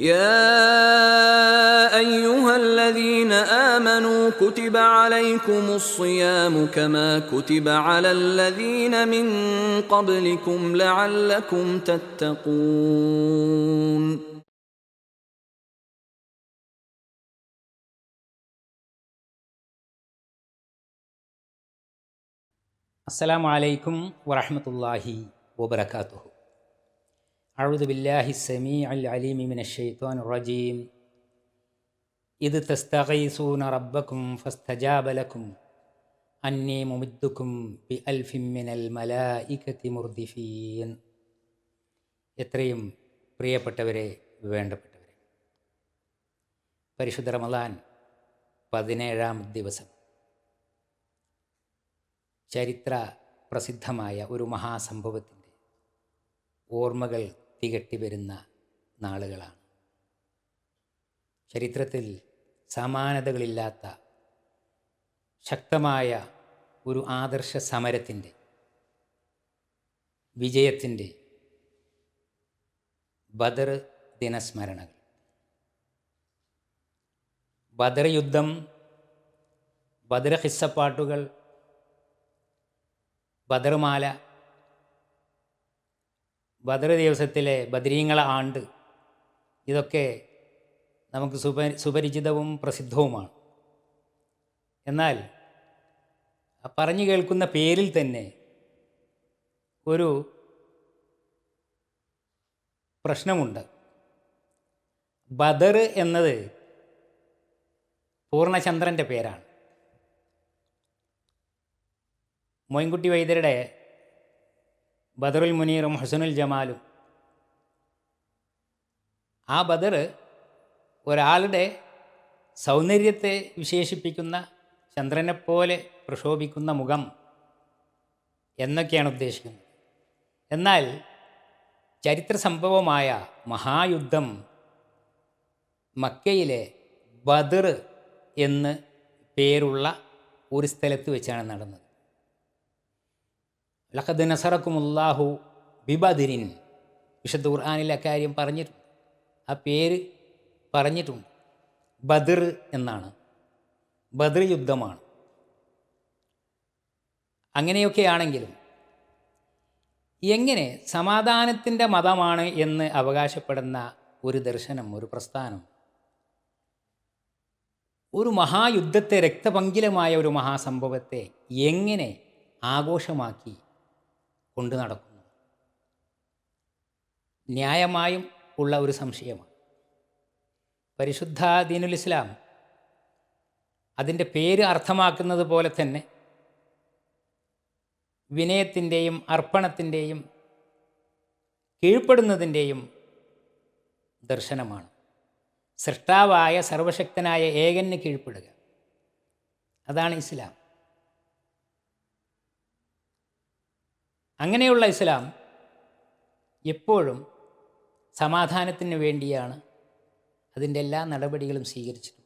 يا أيها الذين آمنوا كتب عليكم الصيام كما كتب على الذين من قبلكم لعلكم تتقون. السلام عليكم ورحمة الله وبركاته. അഴുതു ബില്ലാഹി സമീ അൽ അലീമിമിന ഷെയ്ത്താൻ റജീം. ഇത് തസ്തഖൈസൂന റബ്ബക്കും ഫസ്തജാബലക്കും അന്നി മുമിദ്ദുക്കും ബി അൽഫിമിനൽ മലായിക്കത്തി മുർദിഫീൻ. എത്രയും പ്രിയപ്പെട്ടവരെ വേണ്ടപ്പെട്ടവരെ. പരിശുദ്ധ റമദാൻ പതിനേഴാം ദിവസം. ചരിത്ര പ്രസിദ്ധമായ ഒരു മഹാസംഭവത്തിന്റെ ഓർമ്മകൾ തികട്ടി വരുന്ന നാളുകളാണ്. ചരിത്രത്തിൽ സമാനതകളില്ലാത്ത ശക്തമായ ഒരു ആദർശ സമരത്തിന്റെ വിജയത്തിന്റെ ബദർ ദിനസ്മരണകൾ. ബദർ യുദ്ധം ബദർ ഹിസ്സപ്പാട്ടുകൾ ബദർമാല ബദർ ദിവസത്തിലെ ബദരീങ്ങള ആണ്ട് ഇതൊക്കെ നമുക്ക് സുപ സുപരിചിതവും പ്രസിദ്ധവുമാണ്. എന്നാൽ പറഞ്ഞു കേൾക്കുന്ന പേരിൽ തന്നെ ഒരു പ്രശ്നമുണ്ട്. ബദർ എന്നത് പൂർണചന്ദ്രന്റെ പേരാണ്. മൊയിൻകുട്ടി വൈദ്യരുടെ ബദറുൽ മുനീറും ഹസനുൽ ജമാലും. ആ ബദർ ഒരാളുടെ സൗന്ദര്യത്തെ വിശേഷിപ്പിക്കുന്ന ചന്ദ്രനെപ്പോലെ പ്രക്ഷോഭിക്കുന്ന മുഖം എന്നൊക്കെയാണ് ഉദ്ദേശിക്കുന്നത്. എന്നാൽ ചരിത്ര സംഭവമായ മഹായുദ്ധം മക്കയിലെ ബദർ എന്ന് പേരുള്ള ഒരു സ്ഥലത്ത് വെച്ചാണ് നടന്നത്. ലഖദ് നസറക്കുമുല്ലാഹു ബിബദിരിൻ. വിശുദ്ധ ഖുർആാനിൽ അക്കാര്യം പറഞ്ഞിട്ടുണ്ട്. ആ പേര് പറഞ്ഞിട്ടുണ്ട്. ബദർ എന്നാണ്. ബദർ യുദ്ധമാണ്. അങ്ങനെയൊക്കെയാണെങ്കിലും എങ്ങനെ സമാധാനത്തിന്റെ മതമാണ് എന്ന് അവകാശപ്പെടുന്ന ഒരു ദർശനം ഒരു പ്രസ്ഥാനം ഒരു മഹായുദ്ധത്തെ രക്തപങ്കിലമായ ഒരു മഹാസംഭവത്തെ എങ്ങനെ ആഘോഷമാക്കി കൊണ്ടു നടക്കുന്നു. ന്യായമായും ഉള്ള ഒരു സംശയമാണ്. പരിശുദ്ധ ദീനുൽ ഇസ്ലാം അതിന്റെ പേര് അർത്ഥമാക്കുന്നത് പോലെ തന്നെ വിനയത്തിന്റെയും അർപ്പണത്തിന്റെയും കീഴ്പ്പെടുന്നതിന്റെയും ദർശനമാണ്. സൃഷ്ടാവായ സർവശക്തനായ ഏകന് കീഴ്പ്പെടുക. അതാണ് ഇസ്ലാം. അങ്ങനെയുള്ള ഇസ്ലാം എപ്പോഴും സമാധാനത്തിന് വേണ്ടിയാണ് അതിന്റെ എല്ലാ നടപടികളും സ്വീകരിച്ചിട്ടുള്ളത്.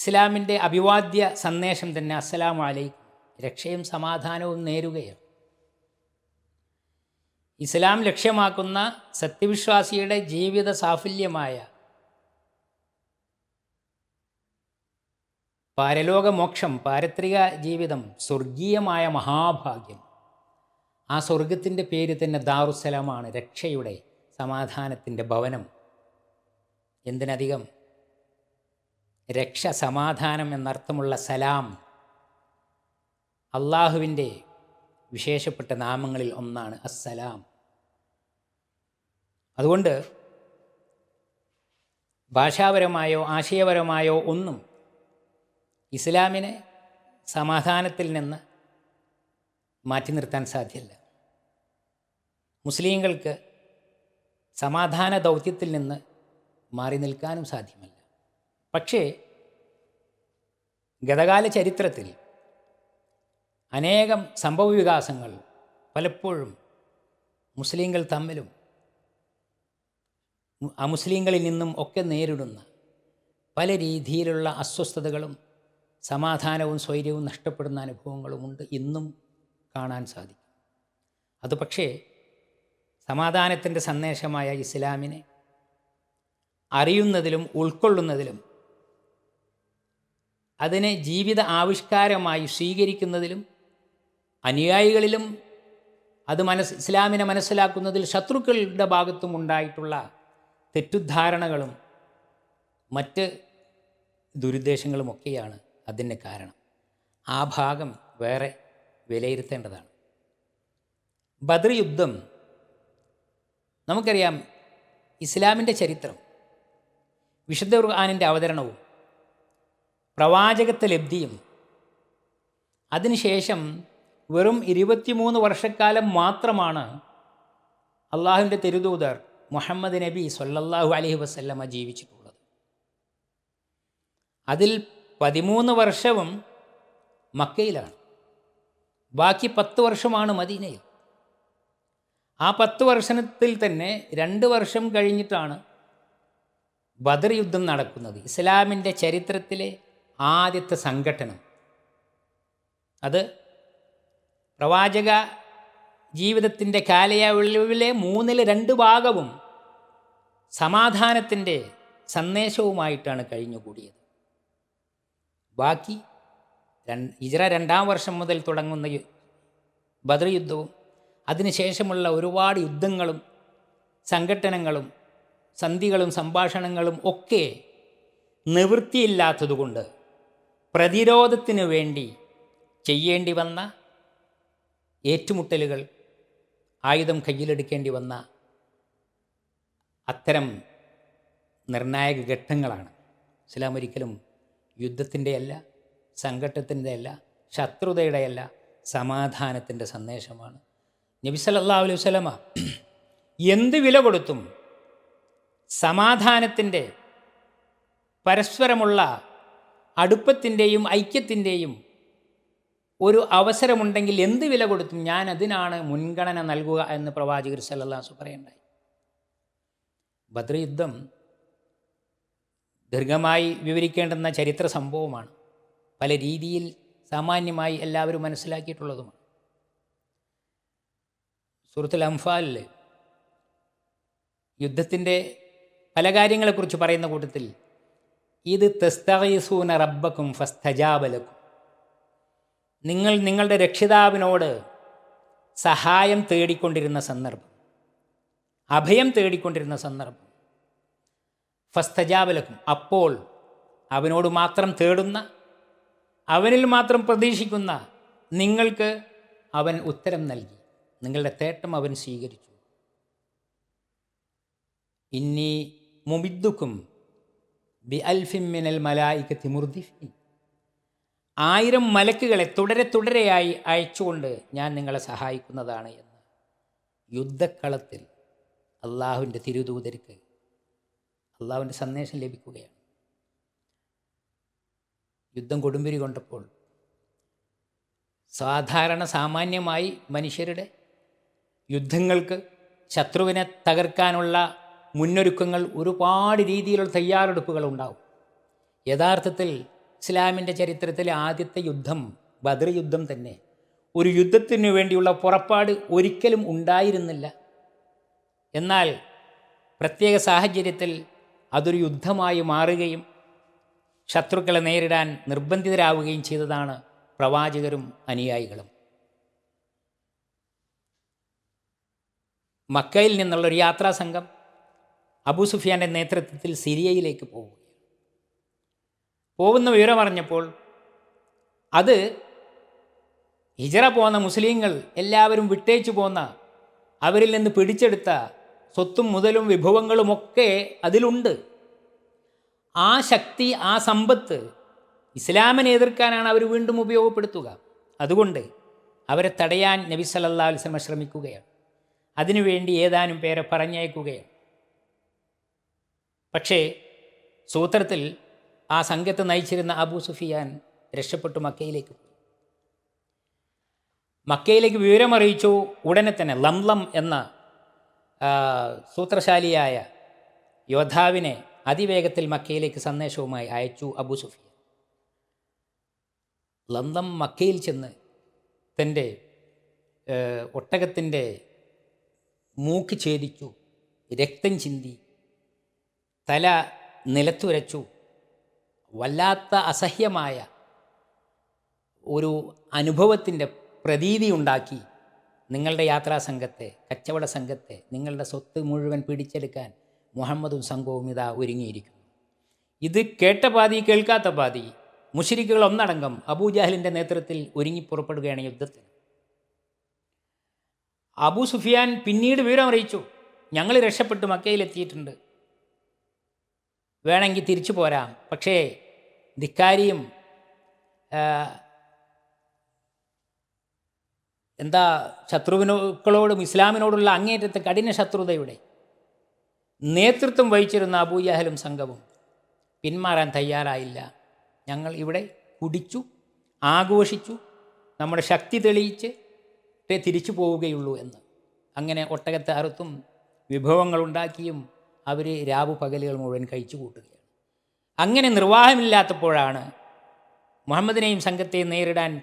ഇസ്ലാമിന്റെ അഭിവാദ്യ സന്ദേശം തന്നെ അസ്സലാം അലൈക്കും. രക്ഷയും സമാധാനവും നേരുകയാണ്. ഇസ്ലാം ലക്ഷ്യമാക്കുന്ന സത്യവിശ്വാസിയുടെ ജീവിത സാഫല്യമായ പാരലോകമോക്ഷം പാരത്രിക ജീവിതം സ്വർഗീയമായ മഹാഭാഗ്യം ആ സ്വർഗത്തിന്റെ പേര് തന്നെ ദാറുസലാമാണ് രക്ഷയുടെ സമാധാനത്തിന്റെ ഭവനം. എന്തിനധികം? രക്ഷ സമാധാനം എന്നർത്ഥമുള്ള സലാം അള്ളാഹുവിന്റെ വിശേഷപ്പെട്ട നാമങ്ങളിൽ ഒന്നാണ് അസ്സലാം. അതുകൊണ്ട് ഭാഷാപരമായോ ആശയപരമായോ ഒന്നും ഇസ്ലാമിനെ സമാധാനത്തിൽ നിന്ന് മാറ്റി നിർത്താൻ സാധ്യമല്ല മുസ്ലിങ്ങൾക്ക് സമാധാന ദൗത്യത്തിൽ നിന്ന് മാറി നിൽക്കാനും സാധ്യമല്ല. പക്ഷേ ഗതകാല ചരിത്രത്തിൽ അനേകം സംഭവവികാസങ്ങൾ പലപ്പോഴും മുസ്ലിങ്ങൾ തമ്മിലും അമുസ്ലിങ്ങളിൽ നിന്നും ഒക്കെ നേരിടുന്ന പല രീതിയിലുള്ള അസ്വസ്ഥതകളും സമാധാനവും സ്വൈര്യവും നഷ്ടപ്പെടുന്ന അനുഭവങ്ങളുമുണ്ട് ഇന്നും കാണാൻ സാധിക്കും. അത് പക്ഷേ സമാധാനത്തിന്റെ സന്ദേശമായ ഇസ്ലാമിനെ അറിയുന്നതിലും ഉൾക്കൊള്ളുന്നതിലും അതിനെ ജീവിത ആവിഷ്കാരമായി സ്വീകരിക്കുന്നതിലും അനുയായികളിലും അത് മനസ് ഇസ്ലാമിനെ മനസ്സിലാക്കുന്നതിൽ ശത്രുക്കളുടെ ഭാഗത്തും ഉണ്ടായിട്ടുള്ള തെറ്റുദ്ധാരണകളും മറ്റ് ദുരുദ്ദേശങ്ങളുമൊക്കെയാണ് അതിന് കാരണം. ആ ഭാഗം വേറെ വിലയിരുത്തേണ്ടതാണ്. ബദർ യുദ്ധം നമുക്കറിയാം ഇസ്ലാമിന്റെ ചരിത്രം വിശുദ്ധ ഖുർആാനിന്റെ അവതരണവും പ്രവാചകത്വ ലബ്ധിയും അതിനുശേഷം വെറും ഇരുപത്തിമൂന്ന് വർഷക്കാലം മാത്രമാണ് അള്ളാഹുവിന്റെ തെരുദൂതർ മുഹമ്മദ് നബി സൊല്ലാഹു അലഹി വസല്ലമ ജീവിച്ചിട്ടുള്ളത് അതിൽ പതിമൂന്ന് വർഷവും മക്കയിലാണ്. ബാക്കി പത്ത് വർഷമാണ് മദീനയിൽ. ആ പത്ത് വർഷത്തിൽ തന്നെ രണ്ട് വർഷം കഴിഞ്ഞിട്ടാണ് ബദർ യുദ്ധം നടക്കുന്നത്. ഇസ്ലാമിന്റെ ചരിത്രത്തിലെ ആദ്യത്തെ സംഘടനം അത് പ്രവാചക ജീവിതത്തിന്റെ കാലയളവിലെ മൂന്നിൽ രണ്ട് ഭാഗവും സമാധാനത്തിന്റെ സന്ദേശവുമായിട്ടാണ് കഴിഞ്ഞുകൂടിയത്. ബാക്കി രണ്ട് രണ്ടാം വർഷം മുതൽ തുടങ്ങുന്ന ബദർ യുദ്ധവും അതിനുശേഷമുള്ള ഒരുപാട് യുദ്ധങ്ങളും സംഘട്ടനങ്ങളും സന്ധികളും സംഭാഷണങ്ങളും ഒക്കെ നിവൃത്തിയില്ലാത്തതുകൊണ്ട് പ്രതിരോധത്തിന് വേണ്ടി ചെയ്യേണ്ടി വന്ന ഏറ്റുമുട്ടലുകൾ ആയുധം കയ്യിലെടുക്കേണ്ടി വന്ന അത്തരം നിർണായക ഘട്ടങ്ങളാണ്. ഇസ്ലാം ഒരിക്കലും യുദ്ധത്തിന്റെയല്ല സംഘട്ടത്തിന്റെയല്ല ശത്രുതയുടെയല്ല സമാധാനത്തിന്റെ സന്ദേശമാണ്. നബി സല്ലല്ലാഹു അലൈഹി സ്വലമ എന്ത് വില കൊടുത്തും സമാധാനത്തിന്റെ പരസ്പരമുള്ള അടുപ്പത്തിന്റെയും ഐക്യത്തിന്റെയും ഒരു അവസരമുണ്ടെങ്കിൽ എന്ത് വില കൊടുത്തും ഞാൻ അതിനാണ് മുൻഗണന നൽകുക എന്ന് പ്രവാചകർ സല്ലല്ലാഹു പറയണ്ടായി ബദ്ര യുദ്ധം ദീർഘമായി വിവരിക്കേണ്ടുന്ന ചരിത്ര സംഭവമാണ്. പല രീതിയിൽ സാമാന്യമായി എല്ലാവരും മനസ്സിലാക്കിയിട്ടുള്ളതുമാണ്. സൂറത്തുൽ അംഫാലിൽ യുദ്ധത്തിന്റെ പല കാര്യങ്ങളെക്കുറിച്ച് പറയുന്ന കൂട്ടത്തിൽ ഇത് തെസ്തയസൂന റബ്ബക്കും ഫസ്തജാബലക്കും നിങ്ങൾ നിങ്ങളുടെ രക്ഷിതാവിനോട് സഹായം തേടിക്കൊണ്ടിരുന്ന സന്ദർഭം അഭയം തേടിക്കൊണ്ടിരുന്ന സന്ദർഭം ഫസ്തജാബലക്കും അപ്പോൾ അവനോട് മാത്രം തേടുന്ന അവനിൽ മാത്രം പ്രതീക്ഷിക്കുന്ന നിങ്ങൾക്ക് അവൻ ഉത്തരം നൽകി. നിങ്ങളുടെ തേട്ടം അവൻ സ്വീകരിച്ചു. ഇന്നി മുമിദ്ദുക്കും ബി അൽഫിമിനൽ മലായിക്ക് മുർദിഫി ആയിരം മലക്കുകളെ തുടരെ തുടരെയായി അയച്ചുകൊണ്ട് ഞാൻ നിങ്ങളെ സഹായിക്കുന്നതാണ് എന്ന് യുദ്ധക്കളത്തിൽ അള്ളാഹുവിന്റെ തിരുദൂതർക്ക് അള്ളാഹുവിന്റെ സന്ദേശം ലഭിക്കുകയാണ്. യുദ്ധം കൊടുമ്പിരി കൊണ്ടപ്പോൾ സാധാരണ സാമാന്യമായി മനുഷ്യരുടെ യുദ്ധങ്ങൾക്ക് ശത്രുവിനെ തകർക്കാനുള്ള മുന്നൊരുക്കങ്ങൾ ഒരുപാട് രീതിയിലുള്ള തയ്യാറെടുപ്പുകൾ ഉണ്ടാവും യഥാർത്ഥത്തിൽ ഇസ്ലാമിന്റെ ചരിത്രത്തിലെ ആദ്യത്തെ യുദ്ധം ബദർ യുദ്ധം തന്നെ. ഒരു യുദ്ധത്തിനു വേണ്ടിയുള്ള പുറപ്പാട് ഒരിക്കലും ഉണ്ടായിരുന്നില്ല. എന്നാൽ പ്രത്യേക സാഹചര്യത്തിൽ അതൊരു യുദ്ധമായി മാറുകയും ശത്രുക്കളെ നേരിടാൻ നിർബന്ധിതരാവുകയും ചെയ്തതാണ് പ്രവാചകരും അനുയായികളും. മക്കയിൽ നിന്നുള്ള ഒരു യാത്രാ സംഘം അബൂ സുഫിയാന്റെ നേതൃത്വത്തിൽ സിരിയയിലേക്ക് പോവുകയാണ്. പോകുന്ന വിവരം അറിഞ്ഞപ്പോൾ അത് ഹിജറ പോകുന്ന മുസ്ലിങ്ങൾ എല്ലാവരും വിട്ടേച്ചു പോന്ന അവരിൽ നിന്ന് പിടിച്ചെടുത്ത സ്വത്തും മുതലും വിഭവങ്ങളുമൊക്കെ അതിലുണ്ട്. ആ ശക്തി ആ സമ്പത്ത് ഇസ്ലാമിനെ എതിർക്കാനാണ് അവർ വീണ്ടും ഉപയോഗപ്പെടുത്തുക. അതുകൊണ്ട് അവരെ തടയാൻ നബി സല്ലാ അലൈഹി വസല്ലം ശ്രമിക്കുകയാണ്. അതിനുവേണ്ടി ഏതാനും പേരെ പറഞ്ഞയക്കുകയാണ്. പക്ഷേ സൂത്രത്തിൽ ആ സംഘത്തെ നയിച്ചിരുന്ന അബൂ സുഫിയാൻ രക്ഷപ്പെട്ടു മക്കയിലേക്ക് മക്കയിലേക്ക് വിവരമറിയിച്ചു ഉടനെ തന്നെ ലംലം എന്ന സൂത്രശാലിയായ യോദ്ധാവിനെ അതിവേഗത്തിൽ മക്കയിലേക്ക് സന്ദേശവുമായി അയച്ചു അബു സുഫിയ ലന്തം മക്കയിൽ ചെന്ന് തന്റെ ഒട്ടകത്തിന്റെ മൂക്ക് ഛേദിച്ചു രക്തം ചിന്തി തല നിലത്തുരച്ചു വല്ലാത്ത അസഹ്യമായ ഒരു അനുഭവത്തിന്റെ പ്രതീതി ഉണ്ടാക്കി നിങ്ങളുടെ യാത്രാ സംഘത്തെ കച്ചവട സംഘത്തെ നിങ്ങളുടെ സ്വത്ത് മുഴുവൻ പിടിച്ചെടുക്കാൻ മുഹമ്മദും സംഘവും ഇതാ ഒരുങ്ങിയിരിക്കും ഇത് കേട്ട പാതി കേൾക്കാത്ത പാതി മുഷരിക്കുകൾ ഒന്നടങ്കം അബൂജാഹലിന്റെ നേതൃത്വത്തിൽ ഒരുങ്ങി പുറപ്പെടുകയാണ് യുദ്ധത്തിന്. അബൂ സുഫിയാൻ പിന്നീട് വിവരം അറിയിച്ചു. ഞങ്ങൾ രക്ഷപ്പെട്ട് മക്കയിലെത്തിയിട്ടുണ്ട് വേണമെങ്കിൽ തിരിച്ചു പോരാം. പക്ഷേ ധിക്കാരിയും എന്താ ശത്രുവിനോക്കളോടും ഇസ്ലാമിനോടുള്ള അങ്ങേറ്റത്തെ കഠിന ശത്രുതയുടെ നേതൃത്വം വഹിച്ചിരുന്ന അബൂജഹലും സംഘവും പിന്മാറാൻ തയ്യാറായില്ല. ഞങ്ങൾ ഇവിടെ കുടിച്ചു ആഘോഷിച്ചു നമ്മുടെ ശക്തി തെളിയിച്ച് തിരിച്ചു പോവുകയുള്ളൂ എന്ന്. അങ്ങനെ ഒട്ടകത്തെ അറുത്തും വിഭവങ്ങളുണ്ടാക്കിയും അവർ രാവു പകലുകൾ മുഴുവൻ കഴിച്ചു കൂട്ടുകയാണ്. അങ്ങനെ നിർവാഹമില്ലാത്തപ്പോഴാണ് മുഹമ്മദിനെയും സംഘത്തെയും നേരിടാൻ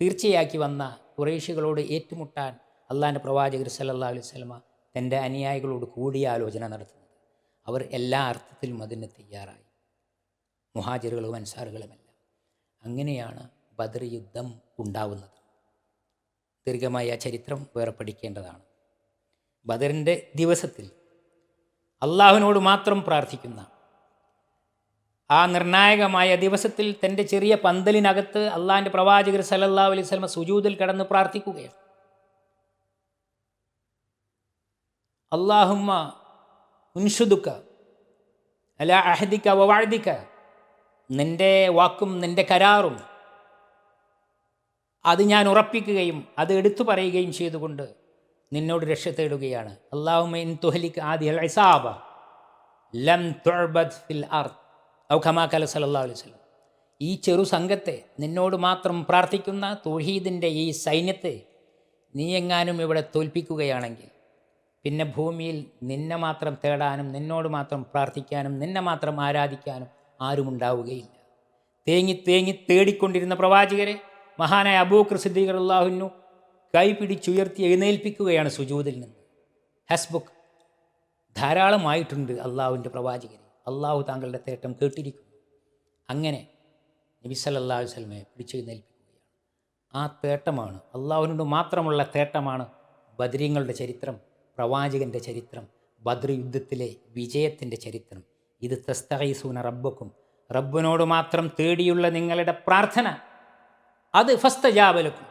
തീർച്ചയാക്കി വന്ന കുറേശികളോട് ഏറ്റുമുട്ടാൻ അള്ളാന്റെ പ്രവാചകർ സല്ലാ അലൈഹി തന്റെ അനുയായികളോട് കൂടിയാലോചന നടത്തുന്നത്. അവർ എല്ലാ അർത്ഥത്തിലും അതിന് തയ്യാറായി. മുഹാജിറുകളും അൻസാറുകളുമെല്ലാം. അങ്ങനെയാണ് ബദർ യുദ്ധം ഉണ്ടാവുന്നത്. ദീർഘമായ ചരിത്രം വേറെ പഠിക്കേണ്ടതാണ്. ബദറിന്റെ ദിവസത്തിൽ അള്ളാഹുവിനോട് മാത്രം പ്രാർത്ഥിക്കുന്ന ആ നിർണായകമായ ദിവസത്തിൽ തന്റെ ചെറിയ പന്തലിനകത്ത് അള്ളാഹിന്റെ പ്രവാചകർ സലല്ലാ അലൈഹി സുജൂതിൽ കടന്ന് പ്രാർത്ഥിക്കുകയാണ്. അള്ളാഹുമ്മ ഉൻഷുദുക്ക അല അഹദിക്ക വവാഴ്ദിക്ക നിന്റെ വാക്കും നിന്റെ കരാറും അത് ഞാൻ ഉറപ്പിക്കുകയും അത് എടുത്തു പറയുകയും ചെയ്തുകൊണ്ട് നിന്നോട് രക്ഷ തേടുകയാണ്. അള്ളാഹുമ ഇൻ തുഹലിക്ക് ആദ്യ ഇസാബ ലം തുഴബദ് ഫിൽ അർത്ത് ഔ ഖമാ കല സല്ലല്ലാഹു അലൈഹി വസല്ലം. ഈ ചെറു സംഘത്തെ നിന്നോട് മാത്രം പ്രാർത്ഥിക്കുന്ന തൗഹീദിന്റെ ഈ സൈന്യത്തെ നീ എങ്ങാനും ഇവിടെ തോൽപ്പിക്കുകയാണെങ്കിൽ പിന്നെ ഭൂമിയിൽ നിന്നെ മാത്രം തേടാനും നിന്നോട് മാത്രം പ്രാർത്ഥിക്കാനും നിന്നെ മാത്രം ആരാധിക്കാനും ആരുമുണ്ടാവുകയില്ല. തേങ്ങി തേങ്ങി തേടിക്കൊണ്ടിരുന്ന പ്രവാചകരെ മഹാനായ അബൂക്ർ സിദ്ദീഖർ അള്ളാഹുനു കൈ പിടിച്ചുയർത്തി എഴുന്നേൽപ്പിക്കുകയാണ് സുജൂതിൽ നിന്ന്. ഹസ്ബുക്ക് ധാരാളമായിട്ടുണ്ട് അള്ളാഹുവിന്റെ പ്രവാചകരെ. അള്ളാഹു താങ്കളുടെ തേട്ടം കേട്ടിരിക്കുന്നു. അങ്ങനെ നബി സല്ലല്ലാഹു അലൈഹി വസല്ലമയെ പിടിച്ചെഴുന്നേൽപ്പിക്കുകയാണ് ആ തേട്ടമാണ് അള്ളാഹുവിനോട് മാത്രമുള്ള തേട്ടമാണ് ബദരീങ്ങളുടെ ചരിത്രം. പ്രവാചകന്റെ ചരിത്രം ബദ്ർ യുദ്ധത്തിലെ വിജയത്തിന്റെ ചരിത്രം. ഇത് തസ്തഹൈസൂന റബ്ബക്കും റബ്ബിനോട് മാത്രം തേടിയുള്ള നിങ്ങളുടെ പ്രാർത്ഥന. അത് ഫസ്തജാബലക്കും.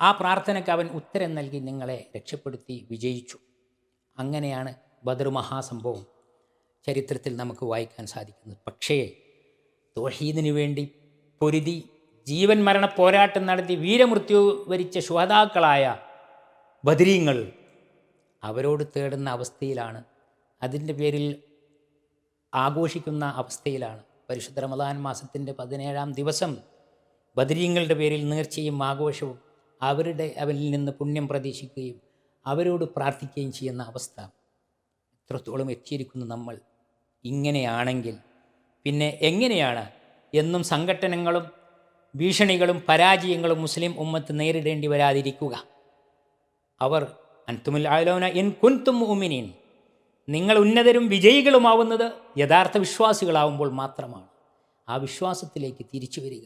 ആ പ്രാർത്ഥനയ്ക്ക് അവൻ ഉത്തരം നൽകി നിങ്ങളെ രക്ഷപ്പെടുത്തി വിജയിച്ചു. അങ്ങനെയാണ് ബദർ മഹാസംഭവം ചരിത്രത്തിൽ നമുക്ക് വായിക്കാൻ സാധിക്കുന്നത്. പക്ഷേ തോഹീദിനു വേണ്ടി പൊരുതി ജീവൻ മരണ പോരാട്ടം നടത്തി വീരമൃത്യു വരിച്ച ശുഹതാക്കളായ ബദരീങ്ങൾ അവരോട് തേടുന്ന അവസ്ഥയിലാണ്. അതിന്റെ പേരിൽ ആഘോഷിക്കുന്ന അവസ്ഥയിലാണ്. പരിശുദ്ധ റമദാൻ മാസത്തിന്റെ പതിനേഴാം ദിവസം ബദരീങ്ങളുടെ പേരിൽ നേർച്ചയും ആഘോഷവും അവരുടെ അവരിൽ നിന്ന് പുണ്യം പ്രതീക്ഷിക്കുകയും അവരോട് പ്രാർത്ഥിക്കുകയും ചെയ്യുന്ന അവസ്ഥ. എത്രത്തോളം എത്തിയിരിക്കുന്നു നമ്മൾ. ഇങ്ങനെയാണെങ്കിൽ പിന്നെ എങ്ങനെയാണ് എന്നും സംഘടനകളും ഭീഷണികളും പരാജയങ്ങളും മുസ്ലിം ഉമ്മത്ത് നേരിടേണ്ടി വരാതിരിക്കുക. അവർ അൻതുമുൽ ആലോന എൻ കുൻതും ഉമിനീൻ നിങ്ങൾ ഉന്നതരും വിജയികളുമാവുന്നത് യഥാർത്ഥ വിശ്വാസികളാവുമ്പോൾ മാത്രമാണ്. ആ വിശ്വാസത്തിലേക്ക് തിരിച്ചു വരിക.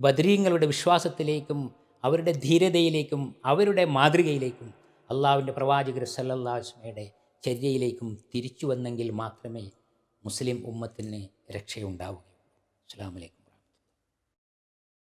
ബദ്രീങ്ങളുടെ വിശ്വാസത്തിലേക്കും അവരുടെ ധീരതയിലേക്കും അവരുടെ മാതൃകയിലേക്കും അള്ളാഹുവിന്റെ പ്രവാചകർ സല്ലാസ്മയുടെ ചര്യയിലേക്കും തിരിച്ചു വന്നെങ്കിൽ മാത്രമേ മുസ്ലിം ഉമ്മത്തിന് രക്ഷയുണ്ടാവുകയുള്ളൂ. അസ്സാം വലൈക്കും